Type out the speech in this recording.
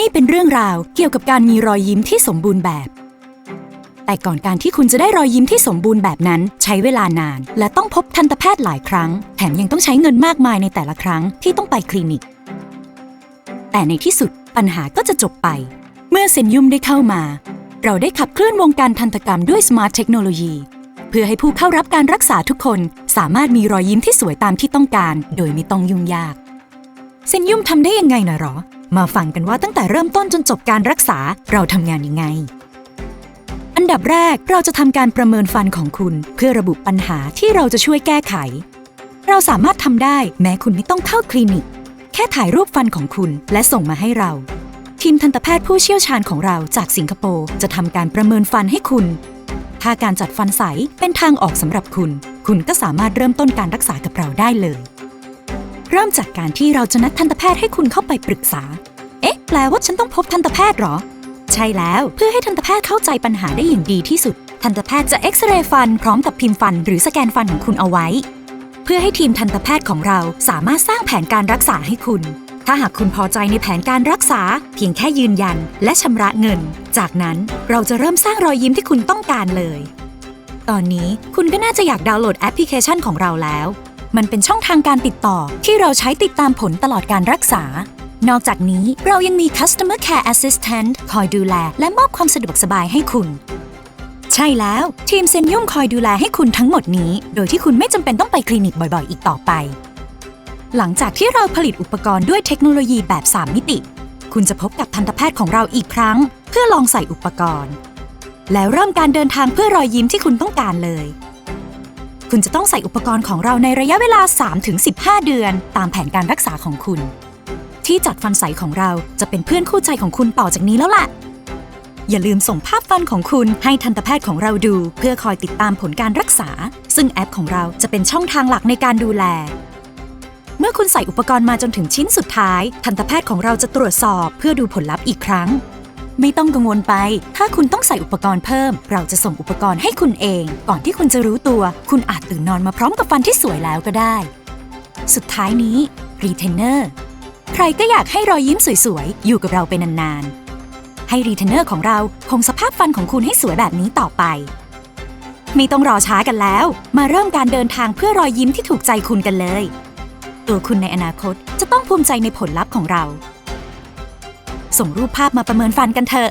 นี่เป็นเรื่องราวเกี่ยวกับการมีรอยยิ้มที่สมบูรณ์แบบ แต่ก่อนการที่คุณจะได้รอยยิ้มที่สมบูรณ์แบบนั้น ใช้เวลานาน และต้องพบทันตแพทย์หลายครั้ง แถมยังต้องใช้เงินมากมายในแต่ละครั้งที่ต้องไปคลินิก แต่ในที่สุดปัญหาก็จะจบไป เมื่อเซนยุมได้เข้ามา เราได้ขับเคลื่อนวงการทันตกรรมด้วยสมาร์ทเทคโนโลยี เพื่อให้ผู้เข้ารับการรักษาทุกคนสามารถมีรอยยิ้มที่สวยตามที่ต้องการ โดยไม่ต้องยุ่งยาก เซนยุ่มทำได้ยังไงนะหรอ มาฟังกันว่าตั้งแต่เริ่มต้นจนจบการรักษาเราทำงานยังไง อันดับแรกเราจะทำการประเมินฟันของคุณ เพื่อระบุปัญหาที่เราจะช่วยแก้ไข เราสามารถทำได้แม้คุณไม่ต้องเข้าคลินิก แค่ถ่ายรูปฟันของคุณและส่งมาให้เรา ทีมทันตแพทย์ผู้เชี่ยวชาญของเราจากสิงคโปร์จะทำการประเมินฟันให้คุณ ถ้าการจัดฟันใสเป็นทางออกสำหรับคุณ คุณก็สามารถเริ่มต้นการรักษากับเราได้เลย เริ่มจากการที่เราจะนัดทันตแพทย์ให้คุณเข้าไปปรึกษา เอ๊ะ แปลว่าฉันต้องพบทันตแพทย์เหรอ ใช่แล้วเพื่อให้ทันตแพทย์เข้าใจปัญหาได้อย่างดีที่สุด ทันตแพทย์จะเอ็กซเรย์ฟันพร้อมกับพิมพ์ฟัน หรือสแกนฟันของคุณเอาไว้ เพื่อให้ทีมทันตแพทย์ของเราสามารถสร้างแผนการรักษาให้คุณ ถ้าหากคุณพอใจในแผนการรักษา เพียงแค่ยืนยัน และชำระเงิน จากนั้นเราจะเริ่มสร้างรอยยิ้มที่คุณต้องการเลย ตอนนี้คุณก็น่าจะอยากดาวน์โหลดแอปพลิเคชันของเราแล้ว มันเป็นช่องทางการติดต่อที่เราใช้ติดตามผลตลอดการรักษา นอกจากนี้เรายังมี Customer Care Assistant คอยดูแล และมอบความสะดวกสบายให้คุณ ใช่แล้วทีมเซนยุ่มคอยดูแลให้คุณทั้งหมดนี้ โดยที่คุณไม่จำเป็นต้องไปคลินิกบ่อยๆ อีกต่อไป หลังจากที่เราผลิตอุปกรณ์ด้วยเทคโนโลยีแบบ 3 มิติ คุณจะพบกับทันตแพทย์ของเราอีกครั้ง เพื่อลองใส่อุปกรณ์ แล้วเริ่มการเดินทางเพื่อรอยยิ้มที่คุณต้องการเลย คุณจะต้องใส่อุปกรณ์ของเราในระยะเวลา 3-15 เดือน ตามแผนการรักษาของคุณ ที่จัดฟันใสของเราจะเป็นเพื่อนคู่ใจของคุณต่อจากนี้แล้วล่ะ อย่าลืมส่งภาพฟันของคุณให้ทันตแพทย์ของเราดู เพื่อคอยติดตามผลการรักษา ซึ่งแอปของเราจะเป็นช่องทางหลักในการดูแล เมื่อคุณใส่อุปกรณ์มาจนถึงชิ้นสุดท้าย ทันตแพทย์ของเราจะตรวจสอบ เพื่อดูผลลัพธ์อีกครั้ง ไม่ต้องกังวลไป ถ้าคุณต้องใส่อุปกรณ์เพิ่ม เราจะส่งอุปกรณ์ให้คุณเอง ก่อนที่คุณจะรู้ตัว คุณอาจตื่นนอนมาพร้อมกับฟันที่สวยแล้วก็ได้ สุดท้ายนี้รีเทนเนอร์ใครก็อยากให้รอยยิ้มสวยๆ อยู่กับเราไปนานๆ ให้รีเทนเนอร์ของเราคงสภาพฟันของคุณให้สวยแบบนี้ต่อไป ไม่ต้องรอช้ากันแล้ว มาเริ่มการเดินทางเพื่อรอยยิ้มที่ถูกใจคุณกันเลย ตัวคุณในอนาคตจะต้องภูมิใจในผลลัพธ์ของเรา ส่งรูปภาพมาประเมินฟันกันเถอะ